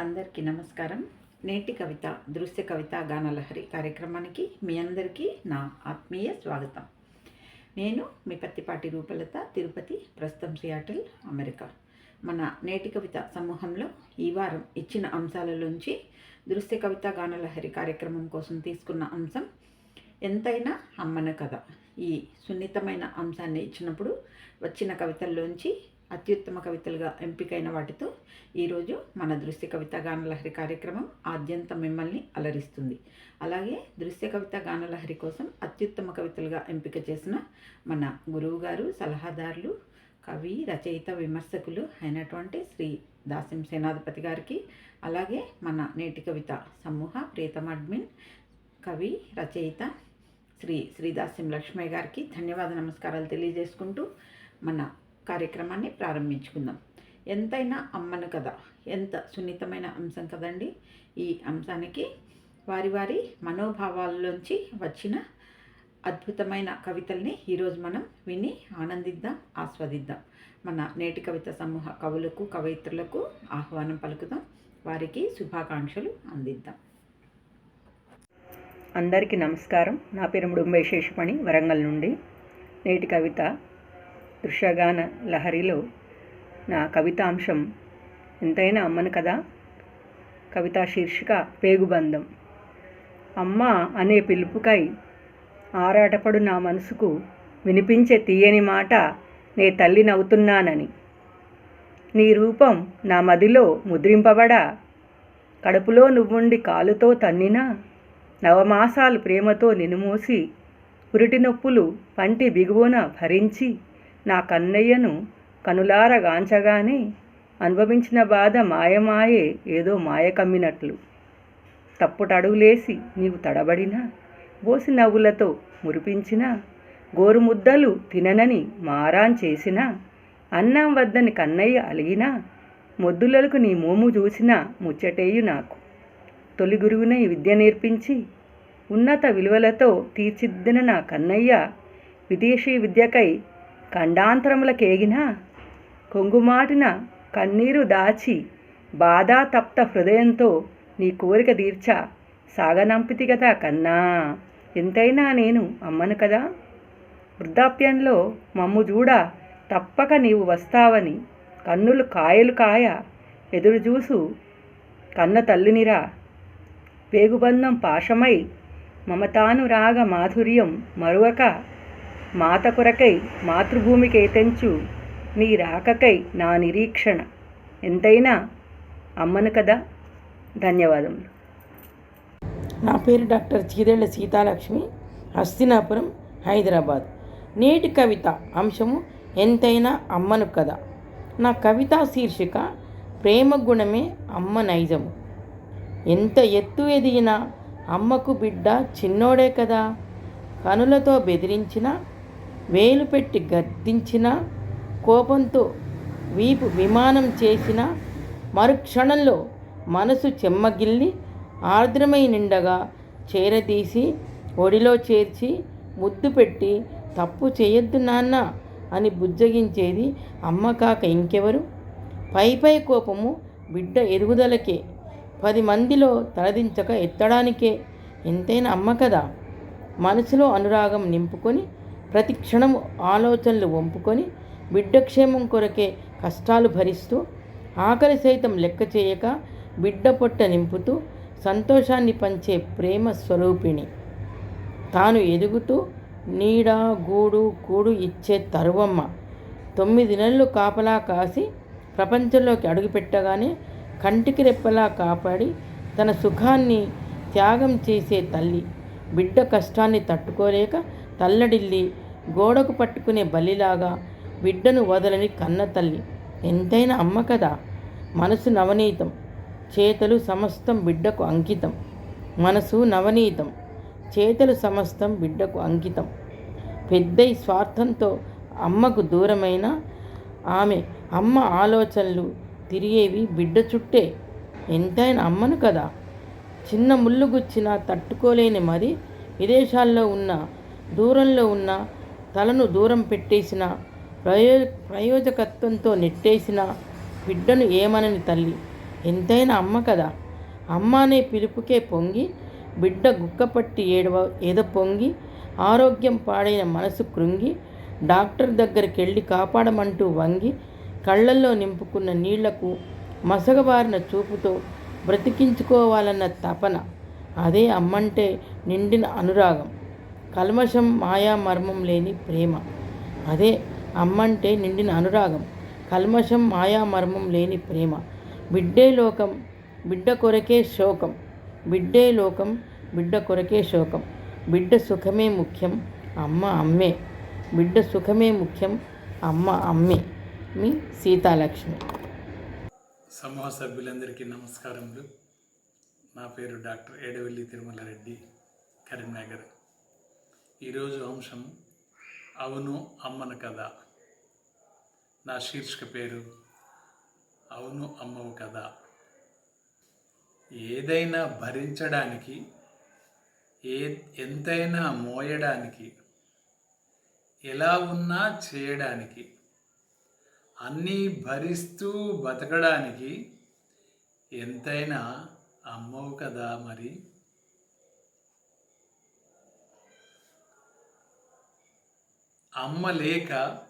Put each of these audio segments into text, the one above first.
అందరికీ నమస్కారం. నేటి కవిత దృశ్య కవిత గానలహరి కార్యక్రమానికి మీ అందరికీ నా ఆత్మీయ స్వాగతం. నేను మీ పత్తిపాటి రూపలత తిరుపతి ప్రస్తుతం సియాటిల్ అమెరికా. మన నేటి కవిత సమూహంలో ఈ వారం ఇచ్చిన అంశాలలోంచి దృశ్య కవిత గానలహరి కార్యక్రమం కోసం తీసుకున్న అంశం ఎంతైనా అమ్మన కథ. ఈ సున్నితమైన అంశాన్ని ఇచ్చినప్పుడు వచ్చిన కవితల్లోంచి అత్యుత్తమ కవితలుగా ఎంపికైన వాటితో ఈరోజు మన దృశ్య కవిత గానలహరి కార్యక్రమం ఆద్యంత మిమ్మల్ని అలరిస్తుంది. అలాగే దృశ్య కవిత గానలహరి కోసం అత్యుత్తమ కవితలుగా ఎంపిక చేసిన మన గురువు గారు సలహాదారులు కవి రచయిత విమర్శకులు అయినటువంటి శ్రీ దాసిం సేనాధిపతి గారికి అలాగే మన నేటి కవిత సమూహ ప్రీతం అడ్మిన్ కవి రచయిత శ్రీ శ్రీదాస్యం లక్ష్మయ్య గారికి ధన్యవాద నమస్కారాలు తెలియజేసుకుంటూ మన కార్యక్రమాన్ని ప్రారంభించుకుందాం. ఎంతైనా అమ్మను కథ ఎంత సున్నితమైన అంశం కదండి. ఈ అంశానికి వారి వారి మనోభావాల్లోంచి వచ్చిన అద్భుతమైన కవితల్ని ఈరోజు మనం విని ఆనందిద్దాం ఆస్వాదిద్దాం. మన నేటి కవిత సమూహ కవులకు కవయిత్రులకు ఆహ్వానం పలుకుదాం. వారికి శుభాకాంక్షలు అందిద్దాం. అందరికీ నమస్కారం. నా పేరు ముడుంబై శేషమణి వరంగల్ నుండి. నేటి కవిత దృశ్యగాన లహరిలో నా కవితాంశం ఎంతైనా అమ్మను కదా? కవితా శీర్షిక పేగుబంధం. అమ్మ అనే పిలుపుకై ఆరాటపడు నా మనసుకు వినిపించే తీయని మాట నే తల్లి నవ్వుతున్నానని. నీ రూపం నా మదిలో ముద్రింపబడా? కడుపులో నువ్వుండి కాలుతో తన్నినా? నవమాసాలు ప్రేమతో నినుమోసి పురిటి నొప్పులు పంటి బిగువున భరించి నా కన్నయ్యను కనులారగాంచగానే అనుభవించిన బాధ మాయమాయే ఏదో మాయ కమ్మినట్లు తప్పుటడుగులేసి నీవు తడబడినా బోసి నవ్వులతో మురిపించిన గోరుముద్దలు తిననని మారాన్ చేసినా అన్నం వద్దని కన్నయ్య అలిగినా మొద్దులకు నీ మోము చూసినా ముచ్చటేయు నాకు. తొలి గురువునై విద్య నేర్పించి ఉన్నత విలువలతో తీర్చిద్దిన నా కన్నయ్య విదేశీ విద్యకై ఖండాంతరములకేగిన కొంగుమాటిన కన్నీరు దాచి బాధా తప్త హృదయంతో నీ కోరిక తీర్చా సాగనంపితి కదా కన్నా. ఎంతైనా నేను అమ్మను కదా? వృద్ధాప్యంలో మమ్ము చూడ తప్పక నీవు వస్తావని కన్నులు కాయలు కాయ ఎదురు చూసు కన్న తల్లినిరా. పేగుబంధం పాశమై మమతానురాగ మాధుర్యం మరువక మాత కొరకై మాతృభూమికేతెంచు నీ రాకకై నా నిరీక్షణ. ఎంతైనా అమ్మను కదా? ధన్యవాదములు. నా పేరు డాక్టర్ చీదేళ్ళ సీతాలక్ష్మి హస్తినాపురం హైదరాబాద్. నేటి కవిత అంశము ఎంతైనా అమ్మను కథ నా కవితా శీర్షిక ప్రేమ గుణమే అమ్మ నైజము. ఎంత ఎత్తు ఎదిగినా అమ్మకు బిడ్డ చిన్నోడే కదా? కనులతో బెదిరించిన వేలు పెట్టి గద్దించిన కోపంతో వీపు విమానం చేసిన మరుక్షణంలో మనసు చెమ్మగిల్లి ఆర్ద్రమై నిండగా చేరదీసి ఒడిలో చేర్చి ముద్దు పెట్టి తప్పు చేయొద్దు నాన్న అని బుజ్జగించేది అమ్మ కాక ఇంకెవరు? పై పై కోపము బిడ్డ ఎదుగుదలకే పది మందిలో తలదించక ఎత్తడానికే ఎంతైనా అమ్మ కదా? మనసులో అనురాగం నింపుకొని ప్రతి క్షణం ఆలోచనలు వంపుకొని బిడ్డ క్షేమం కొరకే కష్టాలు భరిస్తూ ఆకలి సైతం లెక్క చేయక బిడ్డ పొట్ట నింపుతూ సంతోషాన్ని పంచే ప్రేమ స్వరూపిణి. తాను ఎదుగుతూ నీడ గూడు కూడు ఇచ్చే తరువమ్మ. తొమ్మిది నెలలు కాపలా కాసి ప్రపంచంలోకి అడుగుపెట్టగానే కంటికి రెప్పలా కాపాడి తన సుఖాన్ని త్యాగం చేసే తల్లి. బిడ్డ కష్టాన్ని తట్టుకోలేక తల్లడిల్లి గోడకు పట్టుకునే బలిలాగా బిడ్డను వదలని కన్న తల్లి. ఎంతైనా అమ్మ కదా. మనసు నవనీతం. చేతలు సమస్తం బిడ్డకు అంకితం. మనసు నవనీతం. చేతలు సమస్తం బిడ్డకు అంకితం. పెద్దై స్వార్థంతో అమ్మకు దూరమైన ఆమె అమ్మ ఆలోచనలు తిరిగేవి బిడ్డ చుట్టే. ఎంతైనా అమ్మను కదా. చిన్న ముళ్ళు గుచ్చినా తట్టుకోలేని మరి విదేశాల్లో ఉన్న దూరంలో ఉన్న తలను దూరం పెట్టేసిన ప్రయో ప్రయోజకత్వంతో నెట్టేసిన బిడ్డను ఏమనని తల్లి. ఎంతైనా అమ్మ కదా. అమ్మ అనే పిలుపుకే పొంగి బిడ్డ గుక్కపట్టి ఏడవ ఏదో పొంగి ఆరోగ్యం పాడైన మనసు కృంగి డాక్టర్ దగ్గరికి వెళ్ళి కాపాడమంటూ వంగి కళ్ళల్లో నింపుకున్న నీళ్ళకు మసగబారిన చూపుతో బ్రతికించుకోవాలన్న తపన. అదే అమ్మంటే నిండిన అనురాగం. కల్మషం మాయా మర్మం లేని ప్రేమ. అదే అమ్మంటే నిండిన అనురాగం. కల్మషం మాయా మర్మం లేని ప్రేమ. బిడ్డే లోకం బిడ్డ కొరకే శోకం. బిడ్డే లోకం బిడ్డ కొరకే శోకం. బిడ్డ సుఖమే ముఖ్యం అమ్మ అమ్మే. బిడ్డ సుఖమే ముఖ్యం అమ్మ అమ్మే. మీ సీతాలక్ష్మి. సమూహ సభ్యులందరికీ నమస్కారములు. నా పేరు డాక్టర్ ఏడవల్లి తిరుమల రెడ్డి కరీంనగర్. ఈరోజు అంశం అవును అమ్మన కథ. నా శీర్షిక పేరు అవును అమ్మవు కథ. ఏదైనా భరించడానికి ఏ ఎంతైనా మోయడానికి ఎలా ఉన్నా చేయడానికి అన్నీ భరిస్తూ బతకడానికి ఎంతైనా అమ్మవు కదా మరి? అమ్మ లేక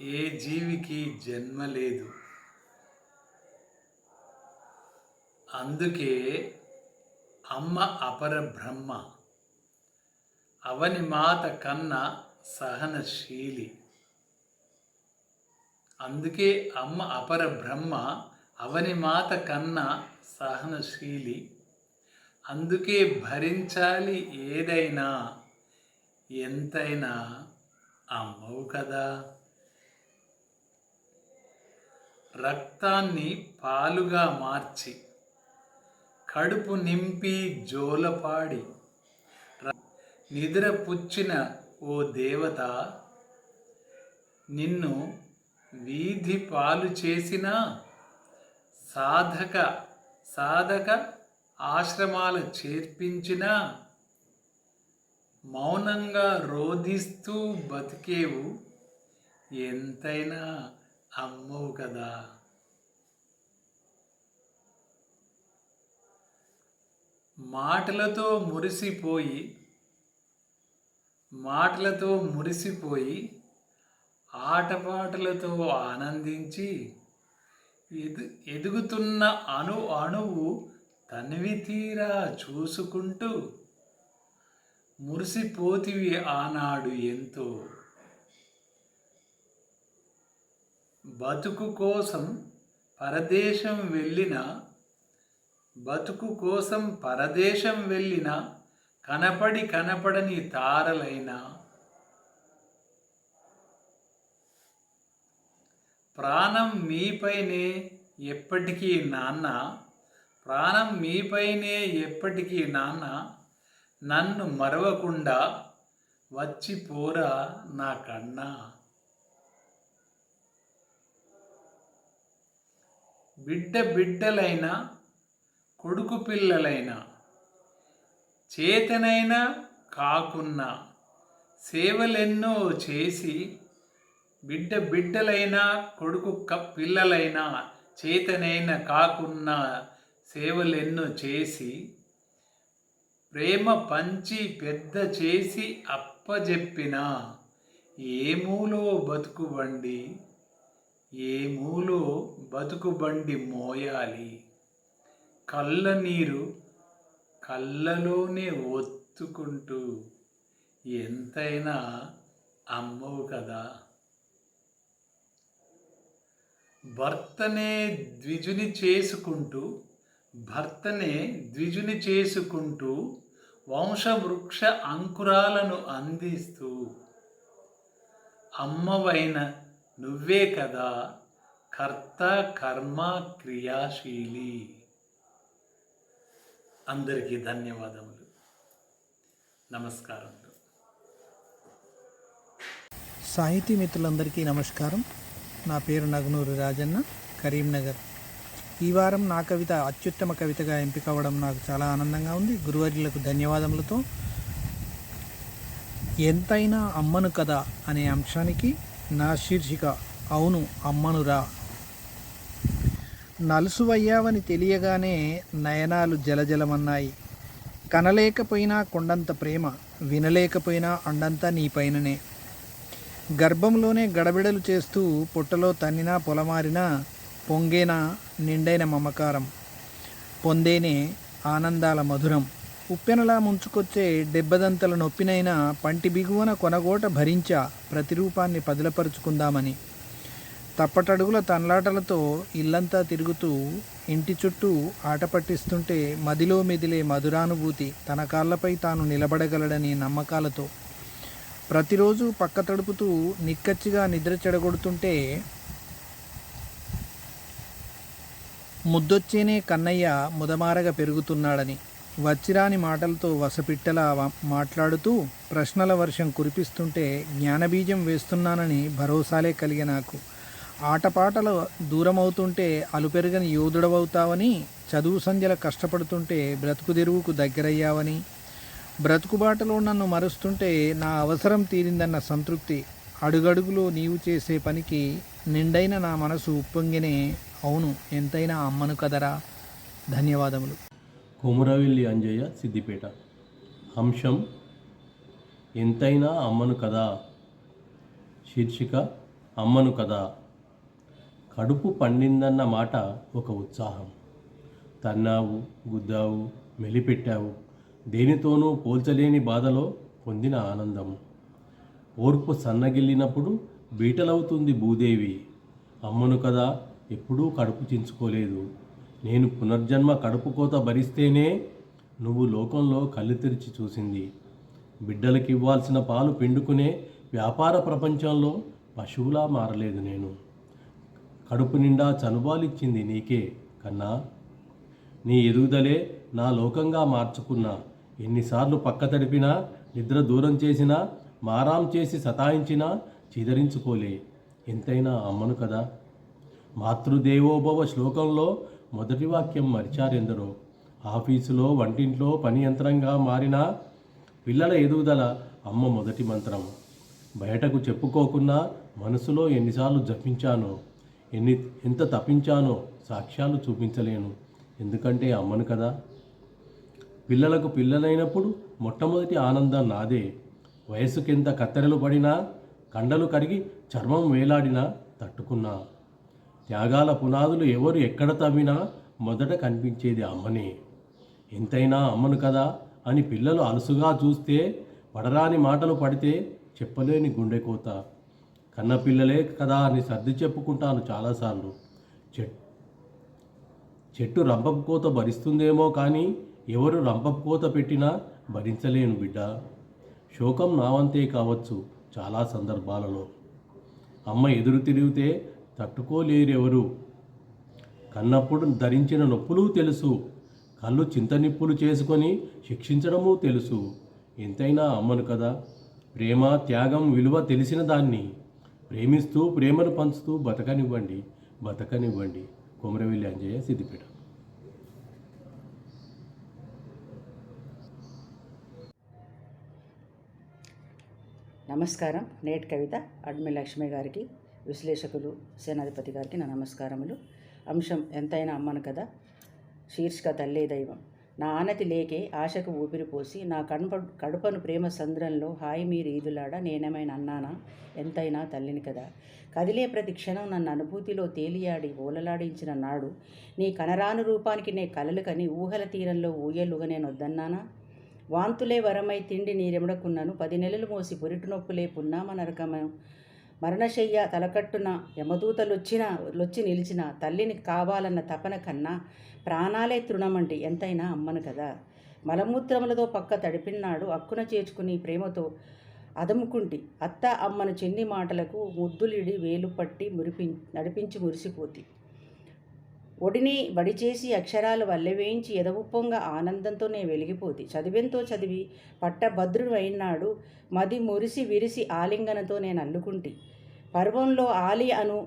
ఏ జీవికి జన్మ లేదు. అందుకే అమ్మ అపర బ్రహ్మ అవని మాత కన్నా సహనశీలి. అందుకే అమ్మ అపర బ్రహ్మ అవని మాత కన్నా సహనశీలి. అందుకే భరించాలి ఏదైనా ఎంతైనా అమ్మవు కదా రక్తాన్ని పాలుగా మార్చి కడుపు నింపి జోలపాడి నిద్రపుచ్చిన నిద్ర పుచ్చిన ఓ దేవత నిన్ను వీధి పాలు చేసిన సాధక సాధక ఆశ్రమాలు చేర్పించిన మౌనంగా రోధిస్తూ బతికేవు ఎంతైనా అమ్మవు కదా. మాటలతో మురిసిపోయి మాటలతో మురిసిపోయి ఆటపాటలతో ఆనందించి ఎదు ఎదుగుతున్న అణు అణువు తనివి తీరా చూసుకుంటూ మురిసిపోతివి ఆనాడు ఎంతో. బతుకు కోసం పరదేశం వెళ్ళిన బతుకు కోసం పరదేశం వెళ్ళిన కనపడి కనపడని తారలైన ప్రాణం మీపైనే ఎప్పటికీ నాన్న ప్రాణం మీపైనే ఎప్పటికీ నాన్న నన్ను మరవకుండా వచ్చిపోరా నా కన్నా. బిడ్డ బిడ్డలైన కొడుకు పిల్లలైన చేతనైనా కాకున్నా సేవలెన్నో చేసి బిడ్డ బిడ్డలైనా కొడుకు క పిల్లలైనా చేతనైనా కాకున్నా సేవలెన్నో చేసి ప్రేమ పంచి పెద్ద చేసి అప్పజెప్పిన ఏమూలో బతుకుబండి ఏమూలో బతుకుబండి మోయాలి? కళ్ళ నీరు కళ్ళలోనే ఒత్తుకుంటూ ఎంతైనా అమ్మవు కదా? భర్తనే ద్విజుని చేసుకుంటూ భర్తనే ద్విజుని చేసుకుంటూ వంశవృక్ష అంకురాలను అందిస్తూ అమ్మవైన నువ్వే కదా కర్త కర్మ క్రియాశీలి. అందరికీ ధన్యవాదములు. నమస్కారం సాహితీ మిత్రులందరికీ నమస్కారం. నా పేరు నగనూరు రాజన్న కరీంనగర్. ఈ వారం నా కవిత అత్యుత్తమ కవితగా ఎంపిక అవ్వడం నాకు చాలా ఆనందంగా ఉంది. గురువర్యులకు ధన్యవాదములతో ఎంతైనా అమ్మను కదా అనే అంశానికి నా శీర్షిక అవును అమ్మనురా. నలుసువయ్యావని తెలియగానే నయనాలు జలజలమన్నాయి. కనలేకపోయినా కొండంత ప్రేమ వినలేకపోయినా అండంతా నీపైననే గర్భంలోనే గడబిడలు చేస్తూ పొట్టలో తన్నినా పొలమారినా పొంగేనా నిండైన మమకారం పొందేనే ఆనందాల మధురం. ఉప్పెనలా ముంచుకొచ్చే దెబ్బదంతల నొప్పినైనా పంటి బిగువన కొనగోట భరించా ప్రతిరూపాన్ని పదిలపరుచుకుందామని. తప్పటడుగుల తన్లాటలతో ఇల్లంతా తిరుగుతూ ఇంటి చుట్టూ ఆట పట్టిస్తుంటే మదిలో మెదిలే మధురానుభూతి తన కాళ్ళపై తాను నిలబడగలడని నమ్మకాలతో. ప్రతిరోజు పక్క తడుపుతూ నిక్కచ్చిగా నిద్ర చెడగొడుతుంటే ముద్దొచ్చేనే కన్నయ్య ముదమారగా పెరుగుతున్నాడని వచ్చిరాని మాటలతో వసపిట్టలా మాట్లాడుతూ ప్రశ్నల వర్షం కురిపిస్తుంటే జ్ఞానబీజం వేస్తున్నానని భరోసాలే కలిగే నాకు. ఆటపాటలు దూరమవుతుంటే అలుపెరగని యోధుడవవుతావని చదువు సంధ్యల కష్టపడుతుంటే బ్రతుకు తెరువుకు దగ్గరయ్యావని బ్రతుకుబాటలో నన్ను మరుస్తుంటే నా అవసరం తీరిందన్న సంతృప్తి అడుగడుగులో నీవు చేసే పనికి నిండైన నా మనసు ఉప్పొంగినే అవును ఎంతైనా అమ్మను కదరా. ధన్యవాదములు. కొమురవెల్లి అంజయ్య సిద్దిపేట. అంశం ఎంతైనా అమ్మను కదా. శీర్షిక అమ్మను కదా. కడుపు పండిందన్న మాట ఒక ఉత్సాహం. తన్నావు గుద్దావు మెలిపెట్టావు. దేనితోనూ పోల్చలేని బాధలో పొందిన ఆనందం. ఓర్పు సన్నగిల్లినప్పుడు బీటలవుతుంది భూదేవి. అమ్మను కదా ఎప్పుడూ కడుపు చించుకోలేదు. నేను పునర్జన్మ కడుపు కోత భరిస్తేనే నువ్వు లోకంలో కళ్ళు తెరిచి చూసింది. బిడ్డలకి ఇవ్వాల్సిన పాలు పిండుకునే వ్యాపార ప్రపంచంలో పశువులా మారలేదు నేను. కడుపు నిండా చనుబాలిచ్చింది నీకే కన్నా. నీ ఎదుగుదలే నా లోకంగా మార్చుకున్నా. ఎన్నిసార్లు పక్క తడిపినా నిద్ర దూరం చేసినా మారాం చేసి సతాయించినా చిదరించుకోలే. ఎంతైనా అమ్మను కదా. మాతృదేవోభవ శ్లోకంలో మొదటి వాక్యం మరిచారెందరో. ఆఫీసులో వంటింట్లో పని యంత్రంగా మారిన పిల్లల ఎదుగుదల అమ్మ మొదటి మంత్రం. బయటకు చెప్పుకోకున్నా మనసులో ఎన్నిసార్లు జపించానో ఎన్ని ఎంత తప్పించానో సాక్ష్యాలు చూపించలేను. ఎందుకంటే అమ్మను కదా. పిల్లలకు పిల్లలైనప్పుడు మొట్టమొదటి ఆనందం నాదే. వయసుకెంత కత్తెరలు పడినా కండలు కరిగి చర్మం వేలాడినా తట్టుకున్నా. త్యాగాల పునాదులు ఎవరు ఎక్కడ తవ్వినా మొదట కనిపించేది అమ్మనే. ఎంతైనా అమ్మను కదా అని పిల్లలు అలసుగా చూస్తే పడరాని మాటలు పడితే చెప్పలేని గుండెకోత కన్నపిల్లలే కదా అని సర్ది చెప్పుకుంటాను చాలాసార్లు. చెట్ చెట్టు రంపపు కోత భరిస్తుందేమో కానీ ఎవరు రంపపు కోత పెట్టినా భరించలేను బిడ్డ. శోకం నావంతే కావచ్చు చాలా సందర్భాలలో. అమ్మ ఎదురు తిరిగితే తట్టుకోలేరెవరు? కన్నప్పుడు ధరించిన నొప్పులు తెలుసు. కళ్ళు చింతనిప్పులు చేసుకొని శిక్షించడము తెలుసు. ఎంతైనా అమ్మను కదా. ప్రేమ త్యాగం విలువ తెలిసిన దాన్ని. ప్రేమిస్తూ ప్రేమను పంచుతూ బతకనివ్వండి. బతకనివ్వండి. కొమరవెల్లి అంజయ్య సిద్దిపేట నమస్కారం. నేటి కవిత అడ్మి లక్ష్మి గారికి. విశ్లేషకులు సేనాధిపతి గారికి నా నమస్కారములు. అంశం ఎంతైనా అమ్మను కదా? శీర్షిక తల్లే దైవం. నా ఆనతి లేకే ఆశకు ఊపిరిపోసి నా కడుప కడుపను ప్రేమ సంద్రంలో హాయి మీ రీదులాడ నేనేమైనా అన్నానా? ఎంతైనా తల్లిని కదా? కదిలే ప్రతి క్షణం నన్ను అనుభూతిలో తేలియాడి ఓలలాడించిన నాడు నీ కనరాను రూపానికి నే కలలు కని ఊహల తీరంలో ఊయలుగా నేను వద్దన్నానా? వాంతులే వరమై తిండి నీరెమడకున్నాను పది నెలలు మోసి పొరిటి నొప్పులే పున్నామ నరకమ మరణశయ్య తలకట్టున యమదూతలొచ్చిన లొచ్చి నిలిచిన తల్లిని కావాలన్న తపన కన్నా ప్రాణాలే తృణమండి ఎంతైనా అమ్మను కదా. మలమూత్రములతో పక్క తడిపిన్నాడు అక్కున చేర్చుకుని ప్రేమతో అదముకుంటి. అత్త అమ్మను చెన్ని మాటలకు ముద్దులిడి వేలు పట్టి మురిపి నడిపించి మురిసిపోతి. ఒడిని బడిచేసి అక్షరాలు వల్లెవేయించి ఎదవుప్పొంగ ఆనందంతోనే వెలిగిపోతి. చదివెంతో చదివి పట్టభద్రుడు అయినాడు మది మురిసి విరిసి ఆలింగనతో నేను అల్లుకుంటి పర్వంలో ఆలి అను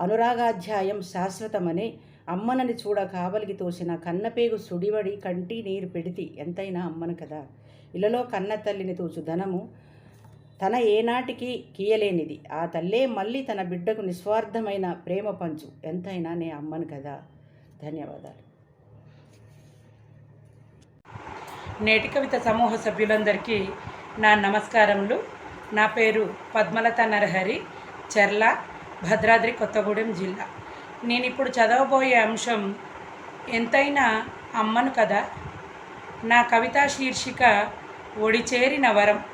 అనురాగాధ్యాయం శాశ్వతమనే అమ్మనని చూడ కావలికి తోసిన కన్నపేగు సుడివడి కంటి నీరు పెడితి. ఎంతైనా అమ్మను కదా. ఇలలో కన్న తల్లిని తోచు ధనము తన ఏనాటికి కీయలేనిది. ఆ తల్లే మళ్ళీ తన బిడ్డకు నిస్వార్థమైన ప్రేమ పంచు. ఎంతైనా నే అమ్మను కదా. ధన్యవాదాలు. నేటి కవిత సమూహ సభ్యులందరికీ నా నమస్కారములు. నా పేరు పద్మలత నరహరి. చెర్ల భద్రాద్రి కొత్తగూడెం జిల్లా. నేను ఇప్పుడు చదవబోయే అంశం ఎంతైనా అమ్మను కదా? నా కవితా శీర్షిక ఒడిచేరిన వరం.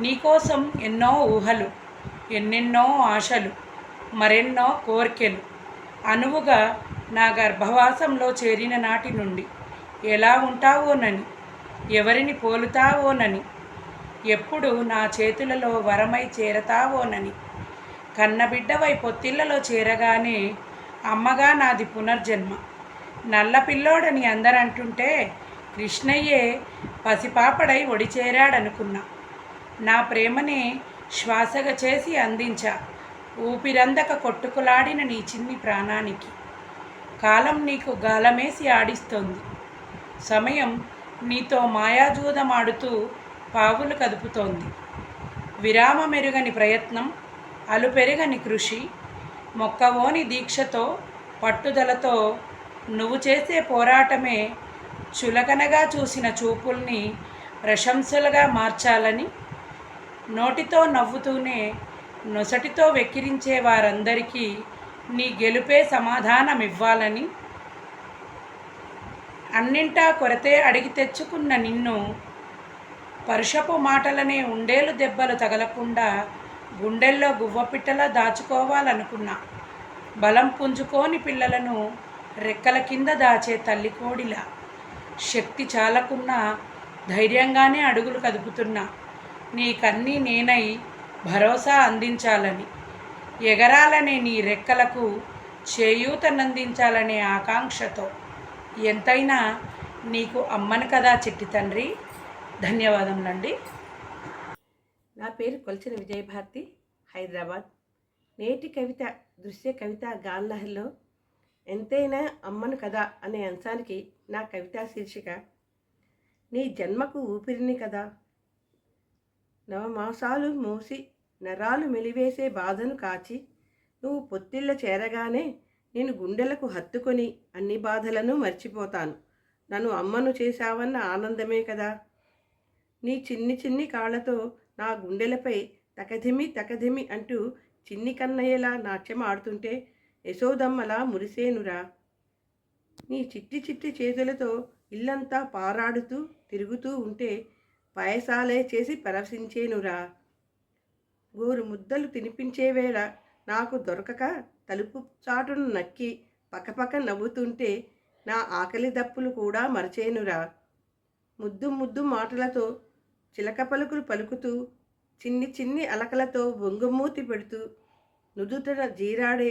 నీకోసం ఎన్నో ఊహలు ఎన్నెన్నో ఆశలు మరెన్నో కోరికలు. అనువుగా నా గర్భవాసంలో చేరిన నాటి నుండి ఎలా ఉంటావోనని ఎవరిని పోలుతావోనని ఎప్పుడు నా చేతులలో వరమై చేరతావోనని కన్నబిడ్డవై పొత్తిళ్ళలో చేరగానే అమ్మగా నాది పునర్జన్మ. నల్ల పిల్లోడని అందరంటుంటే కృష్ణయ్యే పసిపాపడై ఒడిచేరాడనుకున్నా. నా ప్రేమని శ్వాసగా చేసి అందించా ఊపిరందక కొట్టుకులాడిన నీ చిన్ని ప్రాణానికి. కాలం నీకు గాలమేసి ఆడిస్తోంది. సమయం నీతో మాయాజూదమాడుతూ పావులు కదుపుతోంది. విరామ మెరుగని ప్రయత్నం అలుపెరగని కృషి మొక్కవోని దీక్షతో పట్టుదలతో నువ్వు చేసే పోరాటమే చులకనగా చూసిన చూపుల్ని ప్రశంసలుగా మార్చాలని నోటితో నవ్వుతూనే నొసటితో వెక్కిరించే వారందరికీ నీ గెలుపే సమాధానమివ్వాలని అన్నింటా కొరతే అడిగి తెచ్చుకున్న నిన్ను పరుషపు మాటలనే ఉండేలు దెబ్బలు తగలకుండా గుండెల్లో గువ్వపిట్టలా దాచుకోవాలనుకున్నా. బలం పుంజుకోని పిల్లలను రెక్కల కింద దాచే తల్లి కోడిలా. శక్తి చాలకున్నా ధైర్యంగానే అడుగులు కదుపుతున్నా. నీకన్నీ నేనై భరోసా అందించాలని. ఎగరాలనే నీ రెక్కలకు చేయూతనందించాలనే ఆకాంక్షతో. ఎంతైనా నీకు అమ్మను కదా చెట్టి తండ్రి. ధన్యవాదములండి. నా పేరు కొలిచిన విజయభారతి హైదరాబాద్. నేటి కవిత దృశ్య కవిత గాన్లహర్లో ఎంతైనా అమ్మను కదా అనే అంశానికి నా కవితా శీర్షిక నీ జన్మకు ఊపిరిని కదా. నవమాసాలు మూసి నరాలు మెలివేసే బాధను కాచి నువ్వు పొత్తిళ్ళ చేరగానే నేను గుండెలకు హత్తుకొని అన్ని బాధలను మర్చిపోతాను. నన్ను అమ్మను చేశావన్న ఆనందమే కదా. నీ చిన్ని చిన్ని కాళ్ళతో నా గుండెలపై తకధిమి తకధిమి అంటూ చిన్ని కన్నయ్యలా నాట్యం ఆడుతుంటే యశోదమ్మలా మురిసేనురా. నీ చిట్టి చిట్టి చేతులతో ఇల్లంతా పారాడుతూ తిరుగుతూ ఉంటే పాయసాలే చేసి పరవశించేనురా. గోరు ముద్దలు తినిపించే వేళ నాకు దొరకక తలుపు చాటును నక్కి పక్కపక్క నవ్వుతుంటే నా ఆకలి దప్పులు కూడా మరచేనురా. ముద్దు ముద్దు మాటలతో చిలక పలుకులు పలుకుతూ చిన్ని చిన్ని అలకలతో బొంగుమూతి పెడుతూ నుదుటన జీరాడే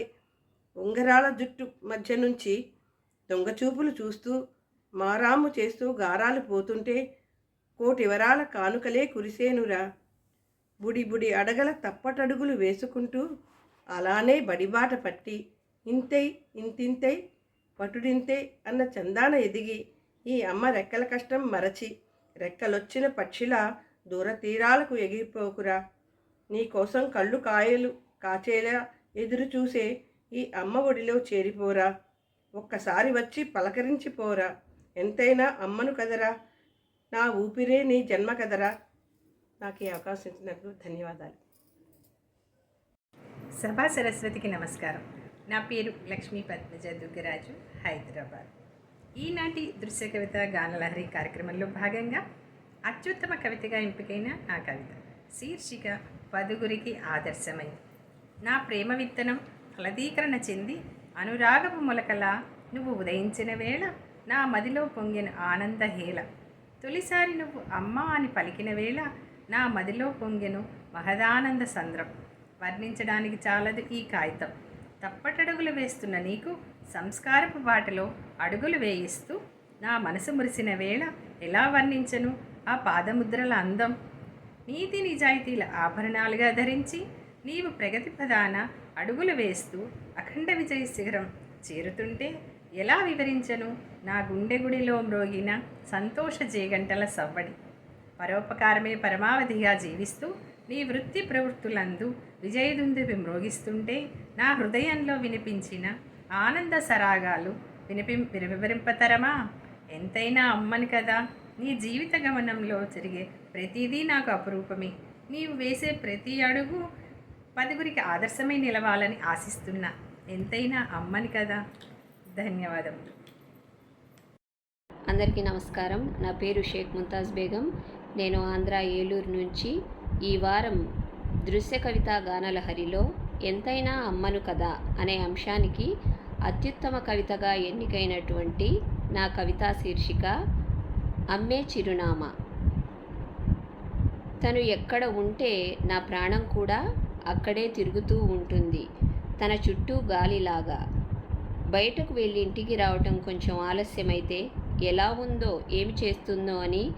ఉంగరాల జుట్టు మధ్య నుంచి దొంగచూపులు చూస్తూ మారాము చేస్తూ గారాలు పోతుంటే కోటి వరాల కానుకలే కురిసేనురా. బుడి బుడి అడగల తప్పటడుగులు వేసుకుంటూ అలానే బడిబాట పట్టి ఇంతై ఇంతింతై పటుడింతే అన్న చందాన ఎదిగి ఈ అమ్మ రెక్కల కష్టం మరచి రెక్కలొచ్చిన పక్షిలా దూర తీరాలకు ఎగిరిపోకురా. నీకోసం కళ్ళు కాయలు కాచేలా ఎదురు చూసే ఈ అమ్మ ఒడిలో చేరిపోరా. ఒక్కసారి వచ్చి పలకరించిపోరా. ఎంతైనా అమ్మను కదరా. నా ఊపిరే నీ జన్మ కదరా. నాకు ఈ అవకాశం ఇచ్చినందుకు ధన్యవాదాలు. సభా సరస్వతికి నమస్కారం. నా పేరు లక్ష్మీ పద్మజ దుర్గరాజు హైదరాబాద్. ఈనాటి దృశ్య కవిత గానలహరి కార్యక్రమంలో భాగంగా అత్యుత్తమ కవితగా ఎంపికైన నా కవిత. శీర్షిక పదుగురికి ఆదర్శమైంది నా ప్రేమ విత్తనం ఫలదీకరణ చెంది అనురాగపు మొలకలా నువ్వు ఉదయించిన వేళ నా మదిలో పొంగిన ఆనంద హేళ. తొలిసారి నువ్వు అమ్మ అని పలికిన వేళ నా మదిలో పొంగెను మహదానంద సంద్రం. వర్ణించడానికి చాలదు ఈ కాగితం. తప్పటడుగులు వేస్తున్న నీకు సంస్కారపు బాటలో అడుగులు వేయిస్తూ నా మనసు మురిసిన వేళ ఎలా వర్ణించను? ఆ పాదముద్రల అందం. నీతి నిజాయితీల ఆభరణాలుగా ధరించి నీవు ప్రగతి ప్రధాన అడుగులు వేస్తూ అఖండ విజయ శిఖరం చేరుతుంటే ఎలా వివరించను? నా గుండె గుడిలో మ్రోగిన సంతోష జేగంటల సవ్వడి. పరోపకారమే పరమావధిగా జీవిస్తూ నీ వృత్తి ప్రవృత్తులందు విజయదుందువి మ్రోగిస్తుంటే నా హృదయంలో వినిపించిన ఆనంద సరాగాలు వినిపి వివరింపతరమా ఎంతైనా అమ్మని కదా. నీ జీవిత గమనంలో జరిగే ప్రతిదీ నాకు అపురూపమే. నీవు వేసే ప్రతి అడుగు పదుగురికి ఆదర్శమై నిలవాలని ఆశిస్తున్నా. ఎంతైనా అమ్మని కదా. ధన్యవాదములు. అందరికీ నమస్కారం. నా పేరు షేక్ ముంతాజ్ బేగం. నేను ఆంధ్ర ఏలూరు నుంచి ఈ వారం దృశ్య కవిత గానలహరిలో ఎంతైనా అమ్మను కదా అనే అంశానికి అత్యుత్తమ కవితగా ఎన్నికైనటువంటి నా కవితా శీర్షిక అమ్మే చిరునామా. తను ఎక్కడ ఉంటే నా ప్రాణం కూడా అక్కడే తిరుగుతూ ఉంటుంది. తన చుట్టూ గాలిలాగా. బయటకు వెళ్ళి ఇంటికి రావటం కొంచెం ఆలస్యమైతే ఎలా ఉందో ఏమి చేస్తుందో అని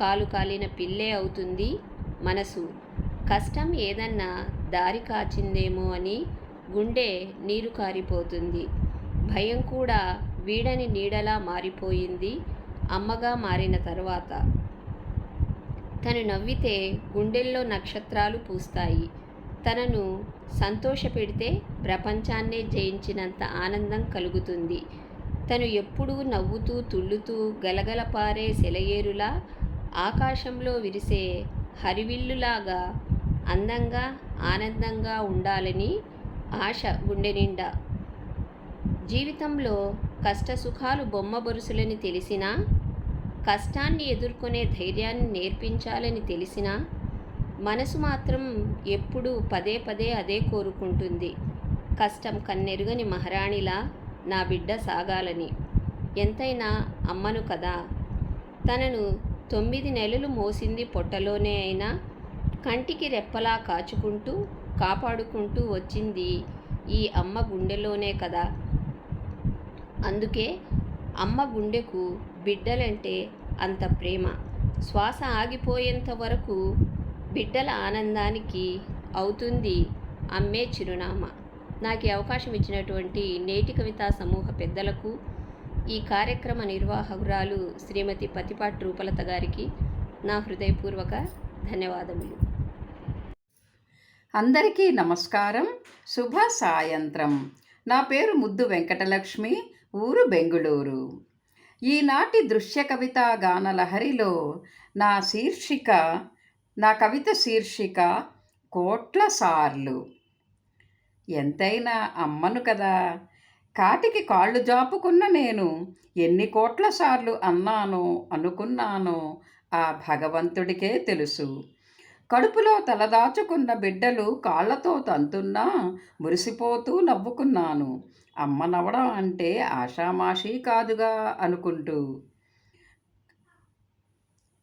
కాలు కాలిన పిల్లే అవుతుంది మనసు. కష్టం ఏదన్నా దారి కాచిందేమో అని గుండె నీరు కారిపోతుంది. భయం కూడా వీడని నీడలా మారిపోయింది అమ్మగా మారిన తర్వాత. తను నవ్వితే గుండెల్లో నక్షత్రాలు పూస్తాయి. తనను సంతోషపెడితే ప్రపంచాన్నే జయించినంత ఆనందం కలుగుతుంది. తను ఎప్పుడూ నవ్వుతూ తుళ్ళుతూ గలగలపారే సెలయేరులా ఆకాశంలో విరిసే హరివిల్లులాగా అందంగా ఆనందంగా ఉండాలని ఆశ గుండె నిండా జీవితంలో కష్ట సుఖాలు బొమ్మ బొరుసులని తెలిసినా కష్టాన్ని ఎదుర్కొనే ధైర్యాన్ని నేర్పించాలని తెలిసినా మనసు మాత్రం ఎప్పుడూ పదే పదే అదే కోరుకుంటుంది. కష్టం కన్నెరుగని మహారాణిలా నా బిడ్డ సాగాలని. ఎంతైనా అమ్మను కదా. తనను తొమ్మిది నెలలు మోసింది పొట్టలోనే అయినా కంటికి రెప్పలా కాచుకుంటూ కాపాడుకుంటూ వచ్చింది ఈ అమ్మ గుండెలోనే కదా. అందుకే అమ్మ గుండెకు బిడ్డలంటే అంత ప్రేమ. శ్వాస ఆగిపోయేంత వరకు బిడ్డల ఆనందానికి అవుతుంది అమ్మే చిరునామా. నాకు అవకాశం ఇచ్చినటువంటి నేటి కవితా సమూహ పెద్దలకు ఈ కార్యక్రమ నిర్వాహకురాలు శ్రీమతి పతిపాటి రూపలత గారికి నా హృదయపూర్వక ధన్యవాదములు. అందరికీ నమస్కారం. శుభ సాయంత్రం. నా పేరు ముద్దు వెంకటలక్ష్మి. ఊరు బెంగుళూరు. ఈనాటి దృశ్య కవిత గానలహరిలో నా శీర్షిక నా కవిత శీర్షిక కోట్ల సార్లు. ఎంతైనా అమ్మను కదా. కాటికి కాళ్ళు జాపుకున్న నేను ఎన్ని కోట్ల సార్లు అన్నానో అనుకున్నానో ఆ భగవంతుడికే తెలుసు. కడుపులో తలదాచుకున్న బిడ్డలు కాళ్ళతో తంతున్నా మురిసిపోతూ నవ్వుకున్నాను. అమ్మ నవ్వడం అంటే ఆషామాషీ కాదుగా అనుకుంటూ.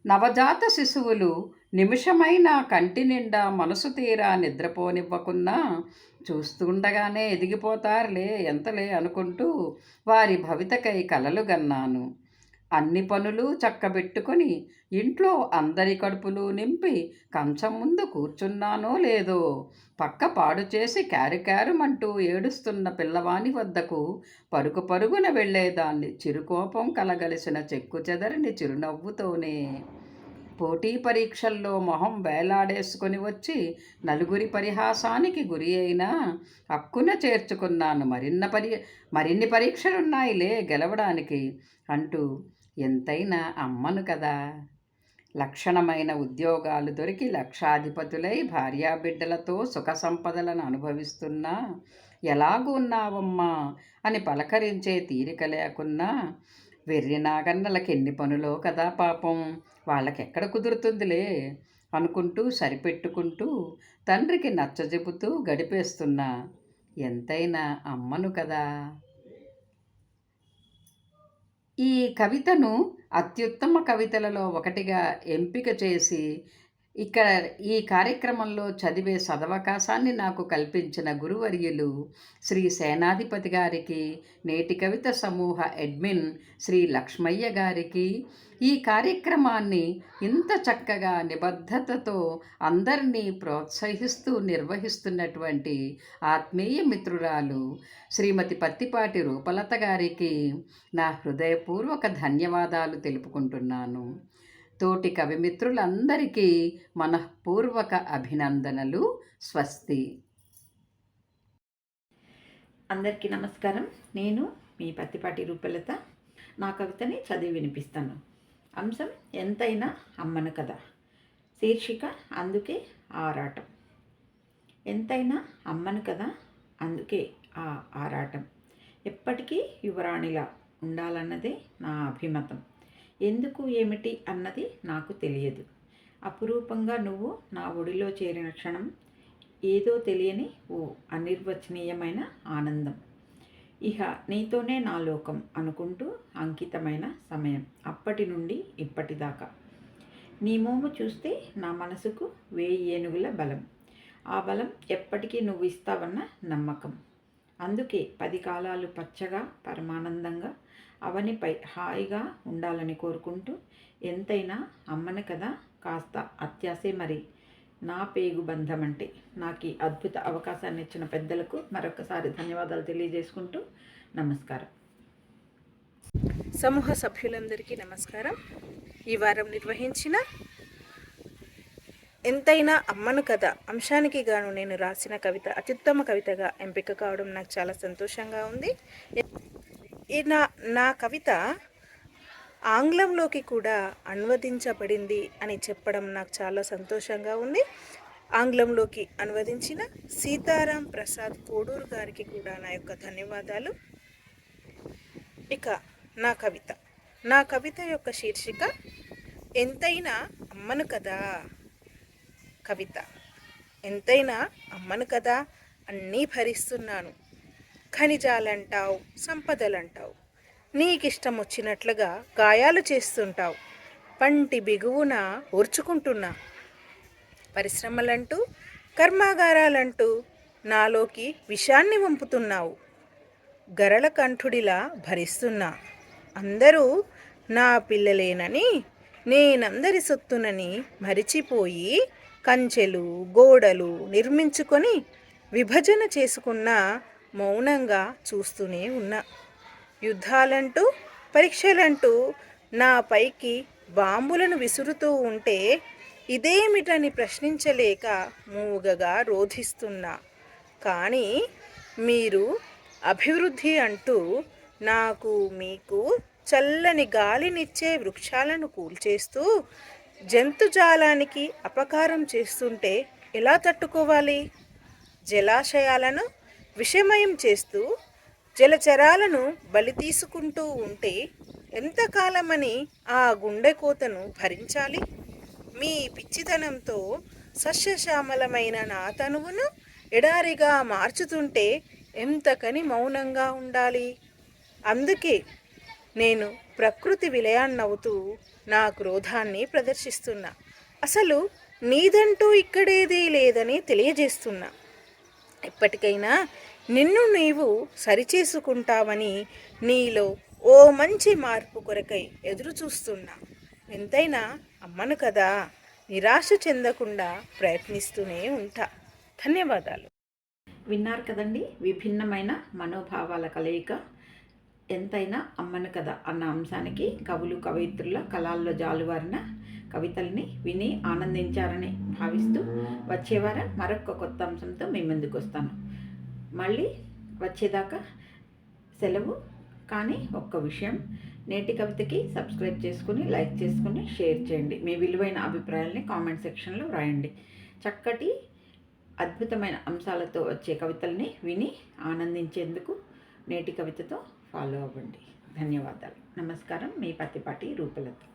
నవజాత శిశువులు నిమిషమైన కంటి నిండా మనసు తీరా నిద్రపోనివ్వకున్నా చూస్తుండగానే ఎదిగిపోతారులే ఎంతలే అనుకుంటూ వారి భవితకై కలలు గన్నాను. అన్ని పనులు చక్కబెట్టుకొని ఇంట్లో అందరి కడుపులు నింపి కంచం ముందు కూర్చున్నానో లేదో పక్క పాడు చేసి క్యారు క్యారుమంటూ ఏడుస్తున్న పిల్లవాని వద్దకు పరుగు పరుగున వెళ్ళేదాన్ని. చిరుకోపం కలగలిసిన చెక్కు చెదరని చిరునవ్వుతోనే పోటీ పరీక్షల్లో మొహం వేలాడేసుకొని వచ్చి నలుగురి పరిహాసానికి గురి అయినా హక్కున చేర్చుకున్నాను. మరిన్న పరి మరిన్ని పరీక్షలున్నాయిలే గెలవడానికి అంటూ ఎంతైనా అమ్మను కదా. లక్షణమైన ఉద్యోగాలు దొరికి లక్షాధిపతులై భార్యాబిడ్డలతో సుఖ సంపదలను అనుభవిస్తున్నా ఎలాగున్నావమ్మా అని పలకరించే తీరిక లేకున్నా వెర్రి నాగన్నలకి ఎన్ని పనులో కదా పాపం. వాళ్ళకెక్కడ కుదురుతుందిలే అనుకుంటూ సరిపెట్టుకుంటూ తండ్రికి నచ్చజెబుతూ గడిపేస్తున్నా ఎంతైనా అమ్మను కదా. ఈ కవితను అత్యుత్తమ కవితలలో ఒకటిగా ఎంపిక చేసి ఇక్కడ ఈ కార్యక్రమంలో చదివే సదవకాశాన్ని నాకు కల్పించిన గురువర్యులు శ్రీ సేనాధిపతి గారికి నేటి కవిత సమూహ అడ్మిన్ శ్రీ లక్ష్మయ్య గారికి ఈ కార్యక్రమాన్ని ఇంత చక్కగా నిబద్ధతతో అందరినీ ప్రోత్సహిస్తూ నిర్వహిస్తున్నటువంటి ఆత్మీయ మిత్రురాలు శ్రీమతి పత్తిపాటి రూపలత గారికి నా హృదయపూర్వక ధన్యవాదాలు తెలుపుకుంటున్నాను. తోటి కవిమిత్రులందరికీ మనఃపూర్వక అభినందనలు. స్వస్తి. అందరికీ నమస్కారం. నేను మీ పత్తిపాటి రూపలత. నా కవితని చదివి వినిపిస్తాను. అంశం ఎంతైనా అమ్మను కథ. శీర్షిక అందుకే ఆరాటం. ఎంతైనా అమ్మను కదా అందుకే ఆ ఆరాటం. ఎప్పటికీ యువరాణిలా ఉండాలన్నదే నా అభిమతం. ఎందుకు ఏమిటి అన్నది నాకు తెలియదు. అపురూపంగా నువ్వు నా ఒడిలో చేరిన క్షణం ఏదో తెలియని ఓ అనిర్వచనీయమైన ఆనందం. ఇహ నీతోనే నా లోకం అనుకుంటూ అంకితమైన సమయం అప్పటి నుండి ఇప్పటిదాకా. నీ మోము చూస్తే నా మనసుకు వేయి ఏనుగుల బలం. ఆ బలం ఎప్పటికీ నువ్వు ఇస్తావన్న నమ్మకం. అందుకే పది కాలాలు పచ్చగా పరమానందంగా అవనిపై హాయిగా ఉండాలని కోరుకుంటూ ఎంతైనా అమ్మని కదా కాస్త అత్యాసే మరి నా పేగు బంధం అంటే నాకు ఈ అద్భుత అవకాశాన్ని ఇచ్చిన పెద్దలకు మరొకసారి ధన్యవాదాలు తెలియజేసుకుంటూ నమస్కారం. సమూహ సభ్యులందరికీ నమస్కారం. ఈ వారం నిర్వహించిన ఎంతైనా అమ్మను కథ అంశానికి గాను నేను రాసిన కవిత అత్యుత్తమ కవితగా ఎంపిక కావడం నాకు చాలా సంతోషంగా ఉంది. ఈ నా నా కవిత ఆంగ్లంలోకి కూడా అనువదించబడింది అని చెప్పడం నాకు చాలా సంతోషంగా ఉంది. ఆంగ్లంలోకి అనువదించిన సీతారాం ప్రసాద్ కోడూరు గారికి కూడా నా యొక్క ధన్యవాదాలు. ఇక నా కవిత. నా కవిత యొక్క శీర్షిక ఎంతైనా అమ్మను కదా కవిత. ఎంతైనా అమ్మను కదా అన్నీ భరిస్తున్నాను. ఖనిజాలంటావు సంపదలంటావు. నీకిష్టం వచ్చినట్లుగా గాయాలు చేస్తుంటావు. పంటి బిగువున ఓర్చుకుంటున్నా. పరిశ్రమలంటూ కర్మాగారాలంటూ నాలోకి విషాన్ని వంపుతున్నావు. గరళ కంఠుడిలా భరిస్తున్నా. అందరూ నా పిల్లలేనని నేనందరి సొత్తునని మరిచిపోయి కంచెలు గోడలు నిర్మించుకొని విభజన చేసుకున్న మౌనంగా చూస్తూనే ఉన్నా. యుద్ధాలంటూ పరీక్షలంటూ నా పైకి బాంబులను విసురుతూ ఉంటే ఇదేమిటని ప్రశ్నించలేక మూగగా రోధిస్తున్నా. కానీ మీరు అభివృద్ధి అంటూ నాకు మీకు చల్లని గాలినిచ్చే వృక్షాలను కూల్చేస్తూ జంతుజాలానికి అపకారం చేస్తుంటే ఎలా తట్టుకోవాలి? జలాశయాలను విషమయం చేస్తూ జలచరాలను బలి తీసుకుంటూ ఉంటే ఎంతకాలమని ఆ గుండె కోతను భరించాలి? మీ పిచ్చితనంతో సస్యశ్యామలమైన నా తనువును ఎడారిగా మార్చుతుంటే ఎంతకని మౌనంగా ఉండాలి? అందుకే నేను ప్రకృతి విలయాన్నవుతూ నా క్రోధాన్ని ప్రదర్శిస్తున్నా. అసలు నీదంటూ ఇక్కడేదీ లేదని తెలియజేస్తున్నా. ఎప్పటికైనా నిన్ను నీవు సరిచేసుకుంటావని నీలో ఓ మంచి మార్పు కొరకై ఎదురు చూస్తున్నా. ఎంతైనా అమ్మను కదా నిరాశ చెందకుండా ప్రయత్నిస్తూనే ఉంటా. ధన్యవాదాలు. విన్నారు కదండి విభిన్నమైన మనోభావాల కలయిక. ఎంతైనా అమ్మను కథ అన్న అంశానికి కవులు కవయిత్రుల కళాల్లో జాలువారిన కవితల్ని విని ఆనందించారని భావిస్తూ వచ్చేవారం మరొక కొత్త అంశంతో మీ ముందుకు వస్తాను. మళ్ళీ వచ్చేదాకా సెలవు. కానీ ఒక్క విషయం నేటి కవితకి సబ్స్క్రైబ్ చేసుకుని లైక్ చేసుకుని షేర్ చేయండి. మీ విలువైన అభిప్రాయాల్ని కామెంట్ సెక్షన్లో రాయండి. చక్కటి అద్భుతమైన అంశాలతో వచ్చే కవితల్ని విని ఆనందించేందుకు నేటి కవితతో ఫాలో అవ్వండి. ధన్యవాదాలు. నమస్కారం. మీ పత్తిపాటి రూపలత.